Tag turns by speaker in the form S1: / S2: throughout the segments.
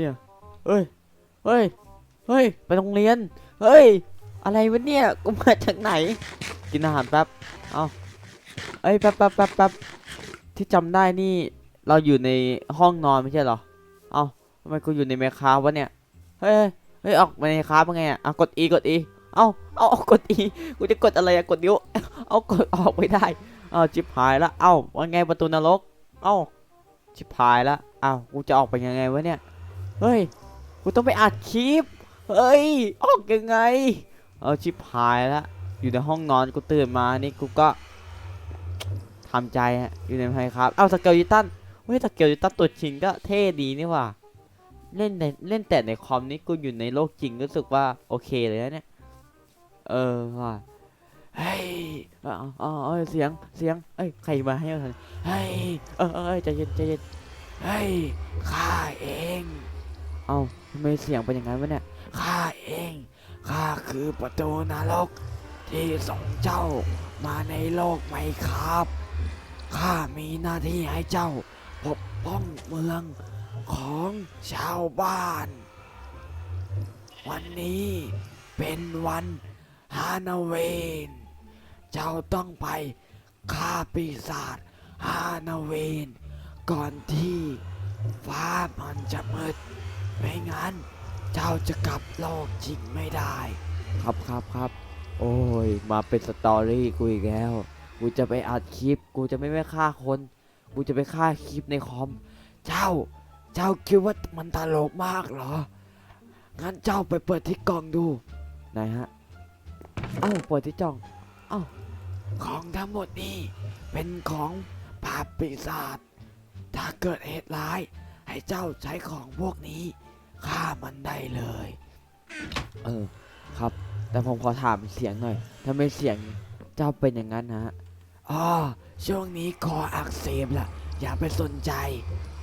S1: เนี่ย เฮ้ย เฮ้ย เฮ้ย ไปโรงเรียน เฮ้ย อะไรวะเนี่ย กูมาจากไหน กินอาหารแป๊บ เอาเอ้ย แป๊บแป๊บแป๊บแป๊บที่จำได้นี่ เราอยู่ในห้องนอนไม่ใช่เหรอ เอาทำไมกูอยู่ในเมคาวะเนี่ย เฮ้ย เฮ้ย ออกมาในคาบยังไงอะอะ กด E กด E เอาเอาเอากด E กูจะกดอะไรอะกดนิ้ว เอากดออกไม่ได้ เอาจิบหายละ เอาว่าไงประตูนรก เอาจิบหายละเอ้ากูจะออกไปยังไงวะเนี่ย เฮ้ย กูต้องไปอัดคลิป เฮ้ย ออกยังไง เอาชิบหายละอยู่ในห้องนอนกูตื่นมา นี่กูก็ทำใจฮะอยู่ในไมครับ เอาสเกลยิตันเฮ้ยสเกลยิตันตัวจริงก็เท่ดีนี่ว่า เล่นในเล่นแต่ในคอมนี่กูอยู่ในโลกจริงรู้สึกว่าโอเคเลยนะเนี่ย เออว่ะเฮ้ยอ๋ออ๋อเอ้ยเสียง เสียง เอ้ย ใครมาให้เราเฮ้ย เออเอ้ยใจเย็นใจเย็นเฮ้ย ข้าเอง เอาทำไมเสียงเป็นอย่างนั้นวะเนี่ยข้าเองข้าคือประตูนรก ที่ส่งเจ้ามาในโลกไหมครับข้ามีหน้าที่ให้เจ้าปกป้องเมืองของชาวบ้าน วันนี้เป็นวันฮานาเวนเจ้าต้องไปฆ่าปีศาจฮานาเวนก่อนที่ฟ้ามันจะมืด ไม่งั้น เจ้าจะกลับโลกจริงไม่ได้ ครับครับครับ โอ้ย มาเป็นสตอรี่กูอีกแล้ว กูจะไปอัดคลิป กูจะไม่ไปฆ่าคน กูจะไปฆ่าคลิปในคอม เจ้า เจ้าคิดว่ามันตลกมากเหรอ งั้นเจ้าไปเปิดที่กล่องดูไหนฮะ เอ้าเปิดที่จ่อง เอ้า ของทั้งหมดนี้เป็นของปราบปีศาจ ถ้าเกิดเหตุร้าย ให้เจ้าใช้ของพวกนี้ ฆ่ามันได้เลย เออครับ แต่ผมขอถามเสียงหน่อยทำไมเสียงเจ้าเป็นอย่างนั้นฮะอ๋อช่วงนี้คออักเสบล่ะ อย่าไปสนใจ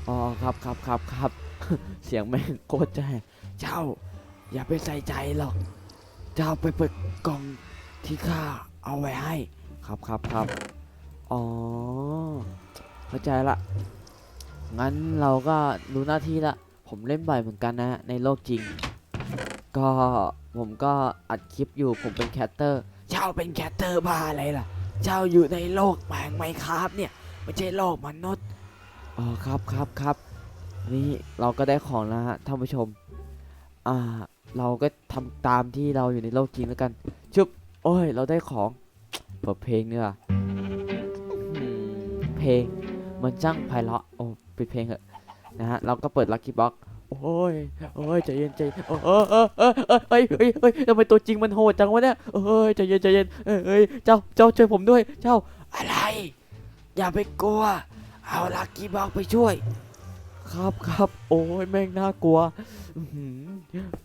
S1: อ๋อครับครับครับครับ เสียงแม่งโคตรใจเจ้า อย่าไปใส่ใจหรอก เจ้าไปเปิดกล่องที่ข้าเอาไว้ให้ ครับครับครับ อ๋อ เข้าใจละ งั้นเราก็รู้หน้าที่ละ ผมเล่นบ่อยเหมือนกันนะในโลกจริง ก็ผมก็อัดคลิปอยู่ผมเป็นแคสเตอร์ เจ้าเป็นแคสเตอร์บ้าอะไรล่ะ เจ้าอยู่ในโลกแมงไมครับเนี่ยไม่ใช่โลกมนุษย์อ๋อครับครับครับนี่เราก็ได้ของแล้วฮะท่านผู้ชม อ่า เราก็ทำตามที่เราอยู่ในโลกจริงแล้วกันชุบโอ้ย เราได้ของเปิดเพลงเนี่ยว่ะอืมเพลงมันจ้างไพเราะโอ้ปิดเพลงเหอะ นะฮะ เราก็เปิดลัคกี้บ็อกโอ้ย โอ้ยใจเย็นใจเย็นเออเออเออเออเออเฮ้ยเฮ้ยเฮ้ยทำไมตัวจริงมันโหดจังวะเนี่ยเอ้ยใจเย็นใจเย็นเอ้ยเอ้ยเจ้าเจ้าช่วยผมด้วย เจ้าอะไร อย่าไปกลัว เอาลัคกี้บ็อกไปช่วย ครับครับโอ้ยแม่งน่ากลัวอื้อหือ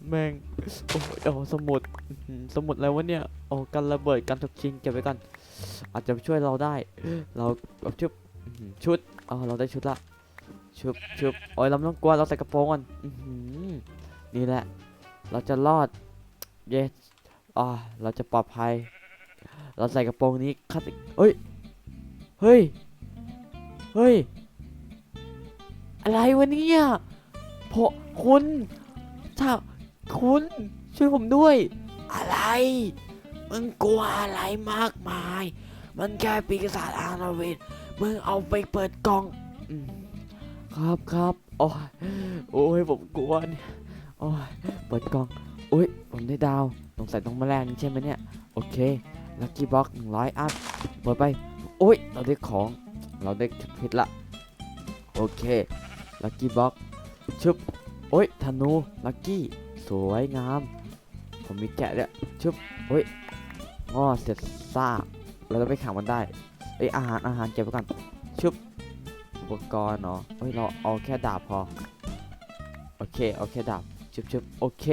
S1: แม่งโอ้ยเอาสมุดอื้อหือสมุดอะไรวะเนี่ยโอ้กันระเบิดกันถูกชิงเก็บไว้กันอาจจะช่วยเราได้ เราแบบชุบอื้อหือชุดอ๋อเราได้ชุดละ ชุบชุบโอ้ยเราไม่ต้องกลัวเราใส่กระโปรงก่อนอื้อหือนี่แหละ เราจะรอด เยสอ่าเราจะปลอดภัย เราใส่กระโปรงนี้คัดเฮ้ย เฮ้ย เฮ้ย อะไรวะเนี่ยพอคุณถ้าคุณช่วยผมด้วย อะไร มึงกลัวอะไรมากมาย มันแค่ปีศาจอาณาเวทมึงเอาไปเปิดกล่องอม ครับครับโอ้ยโอ้ยผมกลัวเนี่ยโอ้ยเปิดกล่องโอ้ยผมได้ดาวสงสัยต้องมาแลนใช่ไหมเนี่ย โอเคลัคกี้บ็อกหนึ่งร้อยอัพเปิดไปโอ้ยเราได้ของเราได้เพชรละโอเคลัคกี้บ็อกชึบโอ้ยธนูลัคกี้สวยงาม ผมมีแกะเนี่ยชึบโอ้ยงอเสร็จซากเราจะไปขังมันได้เอ้ยอาหารอาหารเก็บไว้ก่อนชึบ อุปกรณ์เนาะเฮ้ยเราเอาแค่ดาบพอ โอเคเอาแค่ดาบชึบชึบโอเค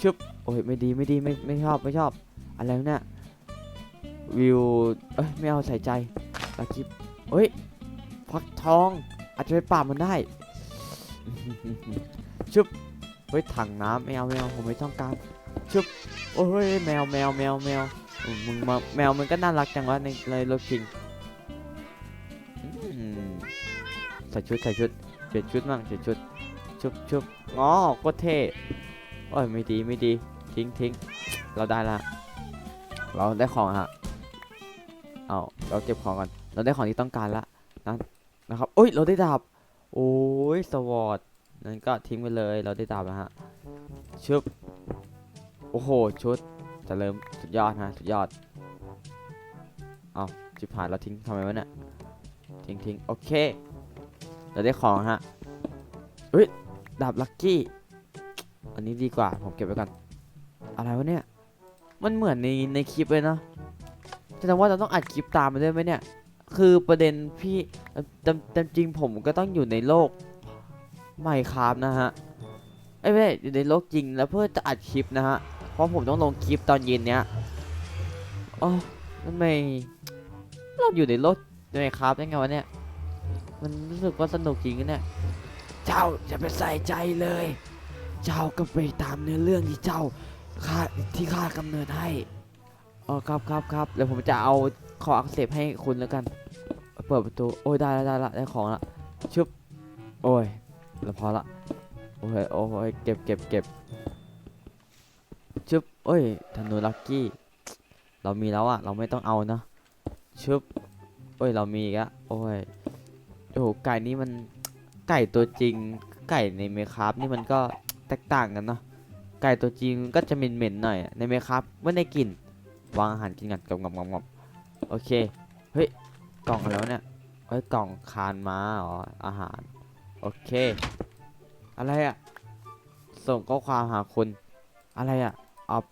S1: ชึบโอ้ยไม่ดีไม่ดีไม่ไม่ชอบไม่ชอบ อะไรเนี่ยวิวเอ้ยไม่เอาใส่ใจลัคกี้เฮ้ยฟักทอง อาจจะไปปราบมันได้ชุบเฮ้ยถังน้ำไม่เอาไม่เอาผมไม่ต้องการชุบโอ้ยแมวแมวแมวแมวมมึงมาแมวมันก็น่ารักจังวะในในรถคิง ใส่ชุดใส่ชุดเปลี่ยนชุดมั่งเปลี่ยนชุดชุบชุบอ๋อโคตรเท่โอ้ยไม่ดีไม่ดีทิ้งทิ้งเราได้ละเราได้ของฮะเอาเราเก็บของก่อนเราได้ของที่ต้องการละนะนะครับโอ้ยเราได้ดาบโอ้ยสวอตนั้นก็ทิ้งไปเลยเราได้ดาบแล้วฮะชุบโอ้โหชุดจะเริ่มสุดยอดฮะสุดยอดเอาจิบหายเราทิ้งทำไมวะเนี่ยทิ้งทิ้งโอเค เราได้ของฮะเฮ้ยดาบลักกี้ อันนี้ดีกว่า ผมเก็บไว้ก่อน อะไรวะเนี่ย มันเหมือนในในคลิปเลยเนาะแสดงว่าเราต้องอัดคลิปตามมาด้วยไหมเนี่ย คือประเด็นพี่จำจริงผมก็ต้องอยู่ในโลกไมคราฟนะฮะเอ้ยไม่ใช่อยู่ในโลกจริงแล้วเพื่อจะอัดคลิปนะฮะ เพราะผมต้องลงคลิปตอนเย็นเนี้ยอ๋อทำไมเราอยู่ในโลกไมคราฟได้ไงวะเนี่ย มันรู้สึกว่าสนุกจริงนะเนี่ย เจ้าอย่าไปใส่ใจเลย เจ้าก็ไปตามเนื้อเรื่องที่เจ้าข้าที่ข้ากำเนิดให้อ๋อครับครับครับเดี๋ยวผมจะเอาขออักเสบให้คุณแล้วกัน เปิดประตู โอ้ยได้แล้วได้ละได้ของละชึบโอ้ยแล้วพอละโอ้ยโอ้ยเก็บเก็บเก็บชึบโอ้ยธนูลักกี้ เรามีแล้วอะเราไม่ต้องเอานะชึบโอ้ย เรามีอีกอะโอ้ย โอ้โหไก่นี่มันไก่ตัวจริง ไก่ในเมคาฟนี่มันก็แตกต่างกันเนาะไก่ตัวจริงก็จะเหม็นๆหน่อยในเมคาฟไม่ได้กลิ่นวางอาหารกินกันกำกำกำกำโอเคเฮ้ยกล่องอะไรวเนี่ยเฮ้ยกล่องคานม้าอ๋ออาหาร โอเค อะไรอะส่งข้อความหาคุณอะไรอะออบ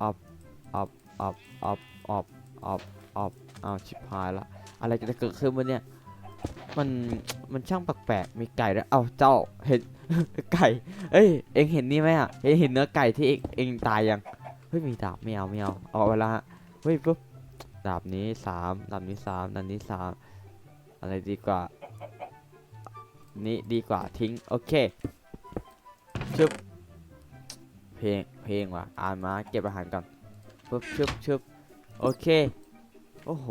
S1: ออบออบออบออบออบออบออบอ้าชิบหายละอะไรจะเกิดขึ้นวะเนี่ย มันมันช่างแปลกๆมีไก่ด้วยเอ้าเจ้าเห็นไก่เอ้ยเอ็งเห็นนี่ไหมอะเห็นเห็นเนื้อไก่ที่เอ็งเอ็งตายยังเฮ้ยมีดาบไม่เอาไม่เอาเอาไปละฮะเฮ้ยปุ๊บดาบนี้สามดาบนี้สามดาบนี้สามอะไรดีกว่านี่ดีกว่าทิ้งโอเคชึบเพลงเพลงว่ะอ่านมาเก็บอาหารก่อนปุ๊บชึบชึบโอเคโอ้โห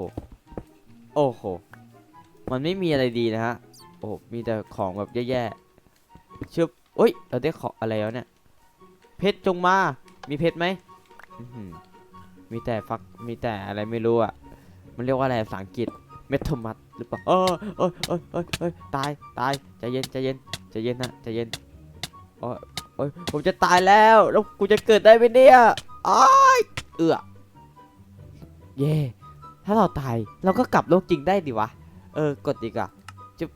S1: โอ้โห มันไม่มีอะไรดีนะฮะ โอ้มีแต่ของแบบแย่ๆชึบโอ้ย เราได้ของอะไรแล้วเนี่ย เพชรจงมา มีเพชรไหม มีแต่ฟัก มีแต่อะไรไม่รู้อะ มันเรียกว่าอะไรภาษาอังกฤษ เมทมัสหรือเปล่าเออเออเออเออเออตาย ตาย ใจเย็น ใจเย็น ใจเย็นนะ ใจเย็นโอ้ยโอ้ยผมจะตายแล้ว แล้วกูจะเกิดได้ไหมเนี่ยอ้ายเอือเย่ถ้าเราตาย เราก็กลับโลกจริงได้ดิวะ เออกดอีกอะจุ๊บ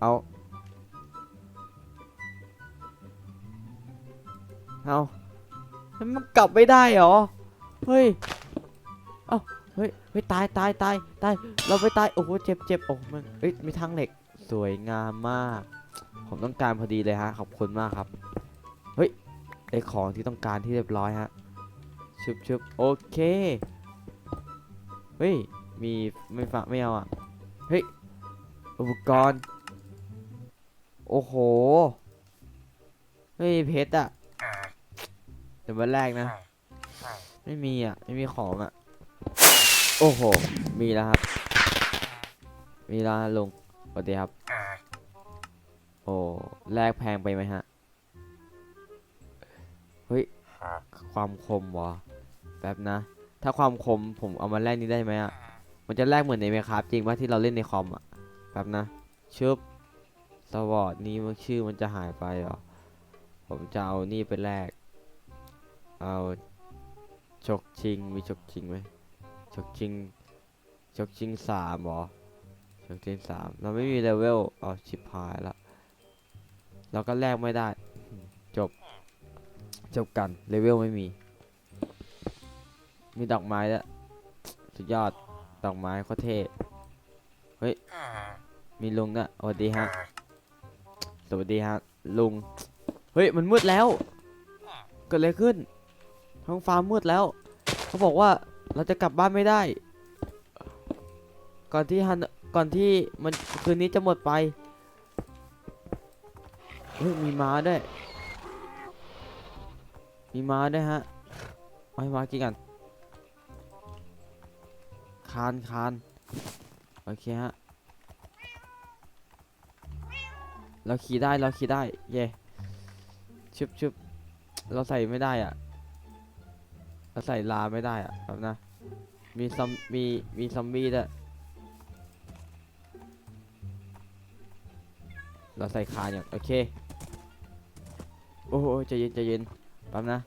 S1: เอาเอาแล้วมันกลับไม่ได้เหรอเฮ้ยเอาเฮ้ยเฮ้ยตายตายตายตายเราไปตายโอ้โหเจ็บเจ็บโอ้มันเอ้ยมีทางเหล็กสวยงามมาก ผมต้องการพอดีเลยฮะขอบคุณมากครับเฮ้ยได้ของที่ต้องการที่เรียบร้อยฮะชุบชุบโอเคเฮ้ย มีไม่ฟังไม่เอาอะ เฮ้ย อุปกรณ์ โอ้โหเฮ้ยเพชรอะเดี๋ยววันแรกนะ ไม่มีอะ ไม่มีของอะ โอ้โห มีแล้วครับ มีแล้วฮะลุงสวัสดีครับ โอ้ แลกแพงไปไหมฮะ เฮ้ย ความคมวะแป๊บนะ ถ้าความคมผมเอามาแลกนี้ได้ไหมอะ มันจะแลกเหมือนในเมคาจริงว่าที่เราเล่นในคอมอะแป๊บนะชึบสวอตนี้มันชื่อมันจะหายไปเหรอผมจะเอานี่ไปแลกเอาชกชิงมีชกชิงไหมชกชิงชกชิงสามเหรอชกชิงสามเราไม่มีเลเวลเอาชิบหายละเราก็แลกไม่ได้จบจบกันเลเวลไม่มี มีดอกไม้แล้วสุดยอด ดอกไม้โคตรเท่เฮ้ย มีลุงนะสวัสดีฮะ สวัสดีฮะ ลุง เฮ้ย มันมืดแล้ว เกิดอะไรขึ้น ท้องฟ้ามืดแล้ว เขาบอกว่าเราจะกลับบ้านไม่ได้ ก่อนที่ฮัน ก่อนที่มันคืนนี้จะหมดไป เฮ้ย มีม้าด้วย มีม้าด้วยฮะ เอาให้ม้ากินกัน คานคานโอเคฮะเราขี่ได้เราขี่ได้เย่ชึบชึบเราใส่ไม่ได้อะเราใส่ลาไม่ได้อะแบบนะมีซอมมีมีซอมบี้ด้วยเราใส่คานอย่างโอเคโอ้โหใจเย็นใจเย็นแป๊บนะ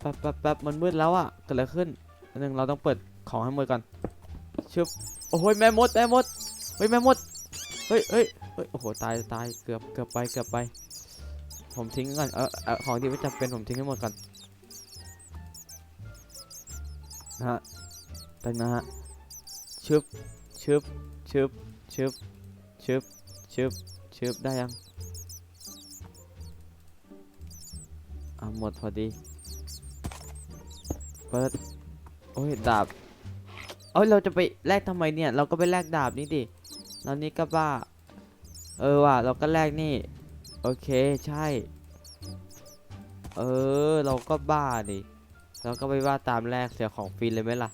S1: แป๊บแป๊บแป๊บมันมืดแล้วอะเกิดอะไรขึ้นอันนึงเราต้องเปิด ของให้หมดก่อนชึบโอ้โหแม่มดแม่มดเฮ้ยแม่มดเฮ้ยเฮ้ยเฮ้ยโอ้โหตายตายเกือบเกือบไปเกือบไป ผมทิ้งก่อนเออเออของที่ไม่จำเป็นผมทิ้งให้หมดก่อนนะฮะตั้งนะฮะชึบชึบชึบชึบชึบชึบชึบได้ยังอะหมดพอดีเปิดโอ้ยดาบ เอ้ยเราจะไปแลกทำไมเนี่ย เราก็ไปแลกดาบนี่ดิเรานี่ก็บ้า เออว่ะเราก็แลกนี่ โอเคใช่ เออเราก็บ้าดิเราก็ไปบ้าตามแรกเสียของฟรีเลยไหมล่ะ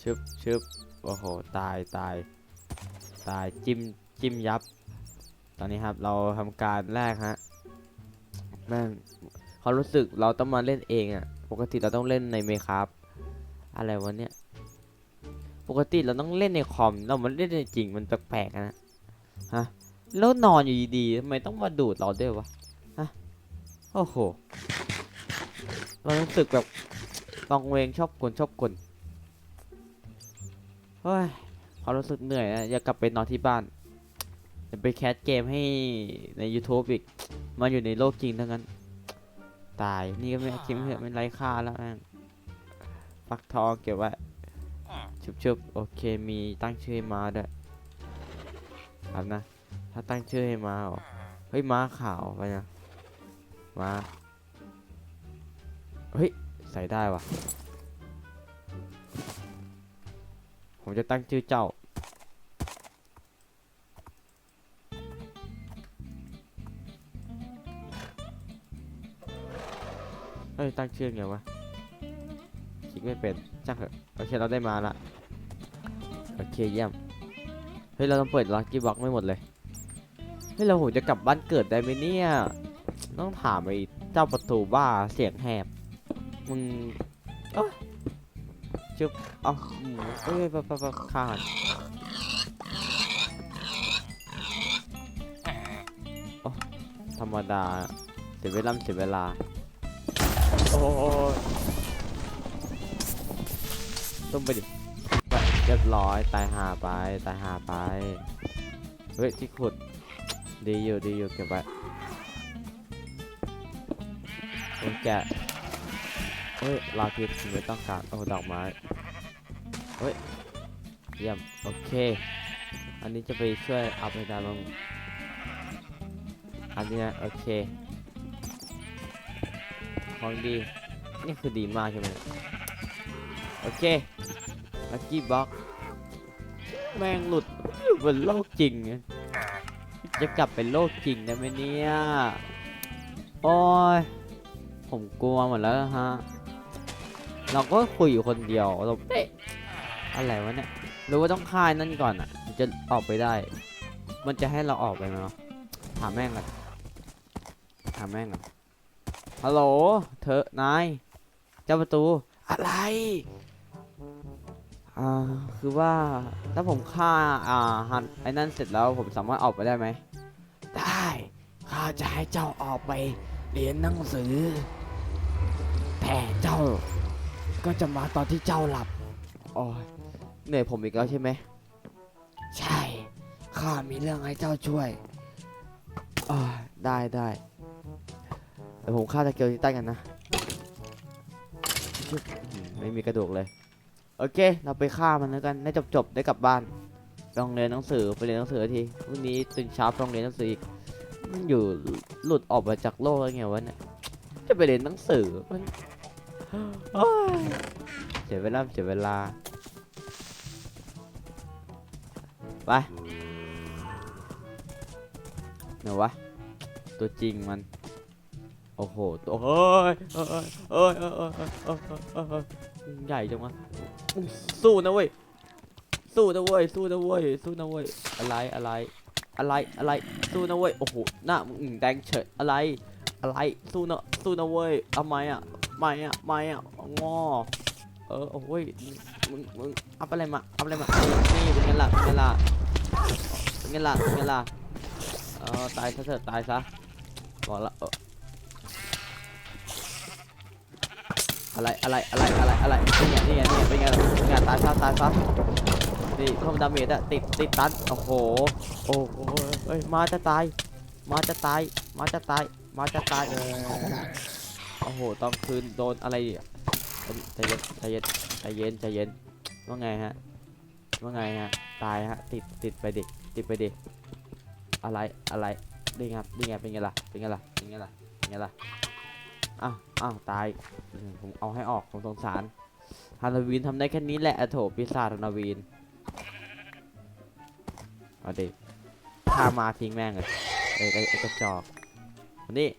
S1: ชึบชึบโอ้โหตายตายตายจิ้มจิ้มยับ ตอนนี้ครับเราทำการแรกฮะแม่งเขารู้สึกเราต้องมาเล่นเองอะ่ะปกติเราต้องเล่นในเมครับ อะไรวะเนี่ย ปกติเราต้องเล่นในคอม เรามันเล่นในจริงมันแปลกๆนะ ฮะ แล้วนอนอยู่ดีๆทำไมต้องมาดูดเราด้วยวะ ฮะ โอ้โห เรารู้สึกแบบตองเวงชอบกลชอบกลเฮ้ยพอรู้สึกเหนื่อยนะ อยากกลับไปนอนที่บ้านจะไปแคสเกมให้ใน YouTube อีกมาอยู่ในโลกจริงทั้งนั้น ตาย นี่ก็ไม่คิดไม่ไม่ไร้ค่าแล้วแม่ง ฟักทองเก็บไว้ชุบๆโอเคมีตั้งชื่อให้มาด้วยครับนะ ถ้าตั้งชื่อให้ม้าเหรอเฮ้ยม้าขาวไปนะม้าเฮ้ยใส่ได้วะผมจะตั้งชื่อเจ้าเฮ้ยตั้งชื่อไงวะ คิดไม่เป็นจ้างเถอะโอเคเราได้มาละโอเคเยี่ยมเฮ้ยเราต้องเปิดลักกี้บ็อกไม่หมดเลยเฮ้ยเราผมจะกลับบ้านเกิดได้ไหมเนี่ยต้องถามไอ้เจ้าประตูบ้าเสียงแหบมึงเอ้ยจุ๊บเอ้าหมูเอ้ยปะปะปะขาดโอ้ธรรมดาเสียเวลาเสียเวลา โอ้ ต้มไปดิเรียบร้อยตายหาไปตายหาไปเฮ้ยที่ขุดดีอยู่ดีอยู่เก็บไว้โอแกะเฮ้ยลาพิษไม่ต้องการโอ้ดอกไม้เฮ้ยเยี่ยมโอเค อันนี้จะไปช่วยอัพให้ได้บ้างอันนี้ยโอเคของดีนี่คือดีมากใช่ไหมโอเค ลักกี้บ็อกแม่งหลุดอยู่บนโลกจริง จะกลับไปโลกจริงได้ไหมเนี่ย โอ้ย ผมกลัวหมดแล้วฮะ เราก็คุยอยู่คนเดียวเราเอ๊ะอะไรวะเนี่ยหรือว่าต้องค่ายนั่นก่อนอะ จะออกไปได้ มันจะให้เราออกไปไหมวะถามแม่งก่อนถามแม่งก่อนฮัลโหล เธอนาย เจ้าประตู อะไร อ่าคือว่าถ้าผมฆ่าอ่าฮันไอ้นั่นเสร็จแล้วผมสามารถออกไปได้ไหมได้ข้าจะให้เจ้าออกไปเรียนหนังสือ แต่เจ้าก็จะมาตอนที่เจ้าหลับโอ้ยเหนื่อยผมอีกแล้วใช่ไหมใช่ข้ามีเรื่องให้เจ้าช่วยอ่าได้ได้เดี๋ยวผมฆ่าตะเกียวที่ใต้กันนะชึบอืมไม่มีกระดูกเลย โอเค เราไปฆ่ามันแล้วกันได้จบจบๆได้กลับบ้านไปโรงเรียนหนังสือไปเรียนหนังสือทีพรุ่งนี้ตื่นเช้าไปโรงเรียนหนังสืออีกมันอยู่หลุดออกมาจากโลกแล้วไงวะเนี่ยจะไปเรียนหนังสือมันเสียเวลาเสียเวลาไปเดี๋ยววะตัวจริงมันโอ้โหตัวเฮ้ยเอ้ยเอ้ยเอ้ยเอ้ย เอ้ยเอ้ยเอ้ยเอ้ยเอ้ยใหญ่จังวะสู้นะเว้ย สู้นะเว้ย สู้นะเว้ย สู้นะเว้ย อะไร อะไร อะไร อะไร สู้นะเว้ย โอ้โห หน้ามึงแดงเฉย อะไร อะไร สู้นะ สู้นะเว้ยเอาไหมอะไม่อะไม่อะงอเออ โอ้ย มึง มึงเอาอะไรมาเอาอะไรมาเออนี่เป็นไงล่ะเป็นไงล่ะเป็นไงล่ะเป็นไงล่ะเออตายซะเถอะตายซะบอกละเออ อะไรอะไรอะไรอะไรอะไรนี่ไงนี่ไงนี่ไงเป็นไงเป็นไงตายซะตายซะนี่เพิ่มดาเมจอะติดติดตันโอ้โหโอ้โหเอ้ยมาจะตาย มาจะตาย มาจะตาย มาจะตายเออโอ้โหต้องคืนโดนอะไรอะใจเย็นใจเย็นใจเย็นใจเย็นว่าไงฮะว่าไงฮะตายฮะติดติดไปดิติดไปดิอะไรอะไรนี่ครับนี่ไงเป็นไงล่ะเป็นไงล่ะเป็นไงล่ะเป็นไงล่ะ อ้าวอ้าวตาย ผมเอาให้ออกผมสงสารฮาโลวีนทำได้แค่นี้แหละอโถปีศาจฮาโลวีนเอาดิฆ่ามาทิ้งแม่งเลยเอ้ยไอ้ไอ้กระจอกนี่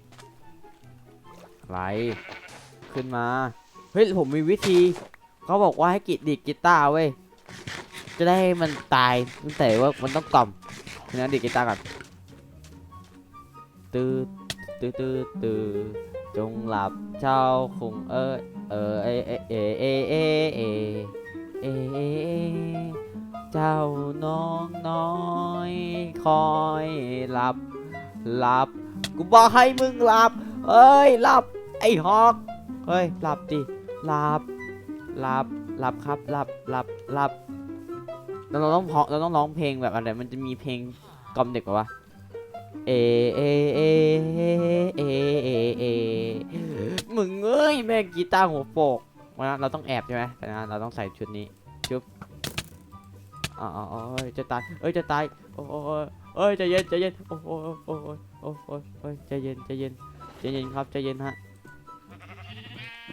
S1: อะไรขึ้นมา เฮ้ย ผมมีวิธี เขาบอกว่าให้กีดดีดกีตาร์เว้ย จะได้ให้มันตายตั้งแต่ว่ามันต้องกล่อมงั้นดีดกีตาร์ก่อนตืดตืดตืดตืด จงหลับเจ้าคงเออเออเอเอเอเอเอเอเจ้าน้องน้อยคอยหลับหลับกูบอกให้มึงหลับเอ้ยหลับไอ้ฮอกเฮ้ยหลับดิหลับหลับหลับครับหลับหลับหลับเราต้องเพาะเราต้องร้องเพลงแบบอะไรมันจะมีเพลงกล่อมเด็กปะวะ เอเอเอเอเอเอมึงเอ้ยแม่กีตาร์หัวโปกนะเราต้องแอบใช่ไหมแต่นะเราต้องใส่ชุดนี้จุ๊บอ๋ออ๋อเอ้ยจะตายเอ้ยจะตายโอ้โอ้โอ้เอ้ยใจเย็นใจเย็นโอ้โอ้โอ้โอ้โอ้โอ้โอ้ยใจเย็นใจเย็นใจเย็นครับใจเย็นฮะ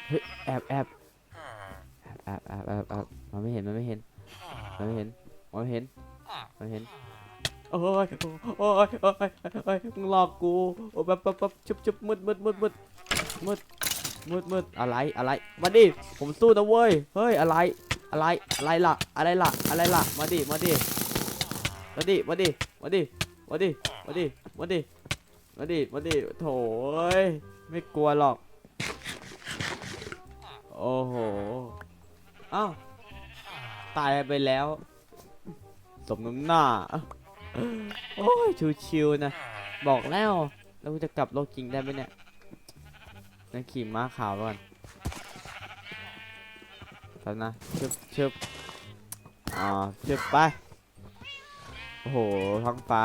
S1: เฮ้ยแอบแอบแอบแอบแอบแอบมันไม่เห็นมันไม่เห็นมันไม่เห็นมันไม่เห็นมันไม่เห็น โอ้ยโอ้ยโอ้ยโอ้ยมึงหลอกกูโอ้แบบแบบแบบชุบชุบมืดมืดมืดมืดมืดมืดมืดอะไรอะไรมาดิผมสู้นะเว้ยเฮ้ยอะไรอะไรอะไรล่ะอะไรล่ะอะไรล่ะมาดิมาดิมาดิมาดิมาดิมาดิมาดิมาดิมาดิมาดิโถเอ้ยไม่กลัวหรอกโอ้โหอ้าวตายไปแล้วสมน้ำหน้า โอ้ยชิวๆนะ บอกแล้วเราจะกลับโลกจริงได้ไหมเนี่ยนั่นขี่ม้าขาวก่อนตอนนะชึบชึบอ่าชึบไป โอ้โห ท้องฟ้า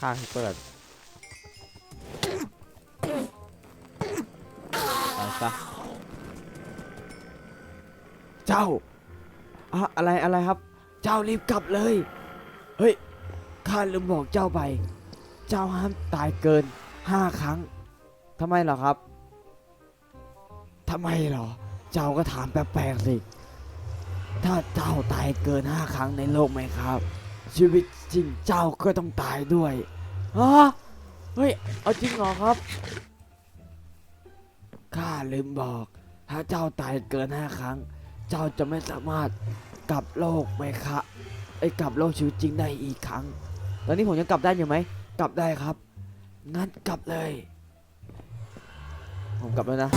S1: ข้างเปิดไปซะเจ้า อะอะไรอะไรครับ เจ้ารีบกลับเลย เฮ้ยข้าลืมบอกเจ้าไป เจ้าห้ามตายเกินห้าครั้งทำไมเหรอครับทำไมเหรอ เจ้าก็ถามแปลกๆสิ ถ้าเจ้าตายเกินห้าครั้งในโลกไหมครับ ชีวิตจริงเจ้าก็ต้องตายด้วยฮะเฮ้ย เอาจริงเหรอครับข้าลืมบอก ถ้าเจ้าตายเกินห้าครั้ง เจ้าจะไม่สามารถกลับโลกไหมคะไอ้กลับโลกชีวิตจริงได้อีกครั้ง ตอนนี้ผมยังกลับได้อยู่ไหม กลับได้ครับ งั้นกลับเลย ผมกลับแล้วนะ